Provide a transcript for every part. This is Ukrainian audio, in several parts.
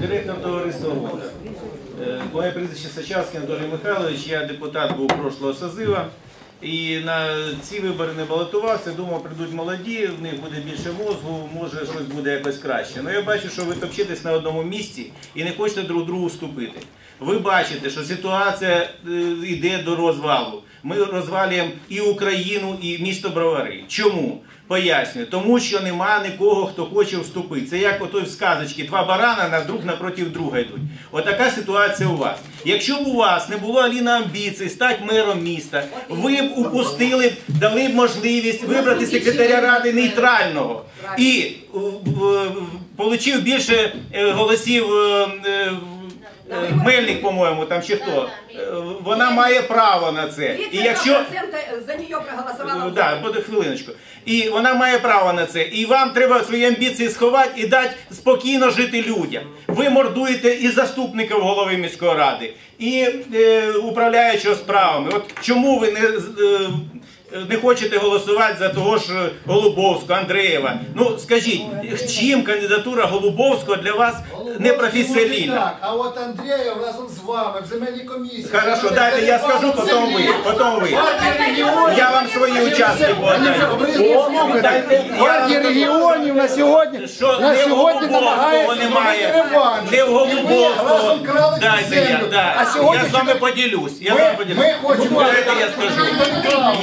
Директор товариства «Волга». Е, Моє прізвище Сачавський Анатолій Михайлович, я депутат був прошлого созива. І на ці вибори не балотувався, думав, прийдуть молоді, в них буде більше мозгу, може щось буде якось краще. Ну я бачу, що ви топчетесь на одному місці і не хочете друг другу вступити. Ви бачите, що ситуація е, йде до розвалу. Ми розвалюємо і Україну, і місто Бровари. Чому? Пояснюю, тому що нема нікого, хто хоче вступити. Це як отой в сказочці, два барана на друг напроти друга йдуть. Отака ситуація у вас. Якщо б у вас не було Аліна амбіцій стати мером міста, ви б упустили, б, дали б можливість вибрати секретаря ради нейтрального і е, в- в- получив більше е, голосів. е, е, е, Мельник, по-моєму, там чи хто. Е, Вона має право на це. І якщо за нее проголосовала. Ну, Да, буде хвилиночку. І вона має право на це. І вам треба свої амбіції сховати і дати спокійно жити людям. Ви мордуєте і заступників голови міської ради, і е, управляючого справами. От чому ви не, з- е, не хочете голосувати за того ж Голубовського, Андреєва? Ну скажіть, чим кандидатура Голубовського для вас не професіональна? Так, а от Андреєв разом з вами в земельній комісії. Хорошо, дайте я скажу, потім ви, потім ви. Я вам свої участки подаю. Дайте, я регіонів на сьогодні, Що на не сьогодні Голубовського намагається немає, зробити не в Голубовського. Разом крали Дайте я, землю. да. А сьогодні я з вами поділюсь. Я з вами поділюсь. ми хочемо- Дайте я скажу.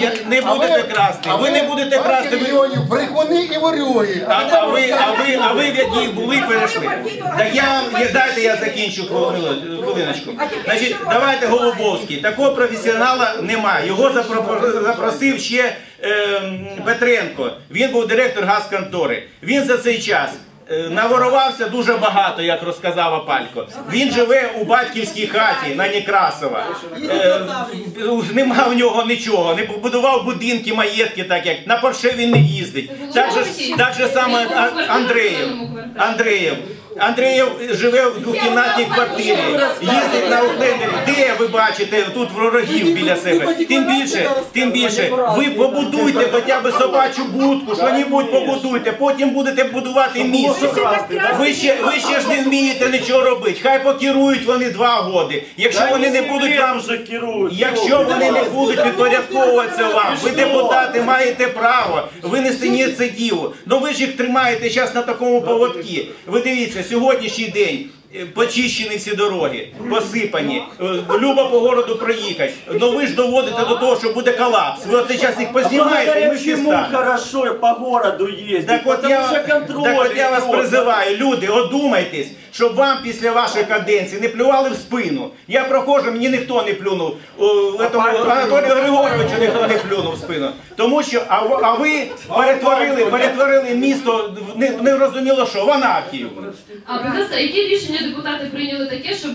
Я, не А будете красти. а Ви не будете красти. Ви, брехуни і ворюги. а, а ви, а ви, а ви в якій були перейшли? Так я вам, я, дайте я закінчу хвилину- хвилиночку. Значить, давайте Голубовський. Такого професіонала немає. Його запро- запросив ще ем, Петренко. Він був директор газконтори. Він за цей час. Е, Наворувався дуже багато, як розказав Апалько. Він живе у батьківській хаті на Некрасова. Е, нема в нього нічого, не побудував будинки, маєтки, так як на Порше він не їздить. Так же, так же саме Андреєв. Андреєв. Андреєв живе в двокімнатній квартирі, їздить на Уклендері. Де ви бачите тут ворогів біля себе? Тим більше, тим більше, ви побудуйте хоча б собачу будку, що-небудь побудуйте, потім будете будувати місто. Ви ще, ви ще ж не вмієте нічого робити. Хай покерують вони два роки. Якщо вони не будуть вам Якщо вони не будуть підпорядковуватися вам, ви депутати маєте право винести ініціативу. Ну ви ж їх тримаєте зараз на такому поводці. Ви дивіться, сьогоднішній день. Е, Почищені всі дороги, посипані, е, любо по городу проїхати. Ну ви ж доводите до того, що буде колапс. Ви оце час їх познімаєте, і ми всі станемо. хорошо по городу ездить? Так от, Потому я, что контроль так от я вас призиваю, люди, одумайтесь, щоб вам після вашої каденції не плювали в спину. Я проходжу, мені ніхто не плюнув. Анатолію Григоровичу ніхто не плюнув в спину. Тому що, а, а ви перетворили, перетворили місто не, не розуміло що, в анархію. А будь ласка, які рішення депутати прийняли таке, щоб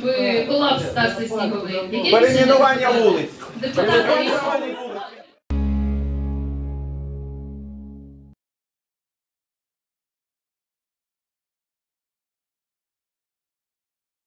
колапс стався сніговий? Рішення Перейменування депутати- вулиць. Депутати рішення.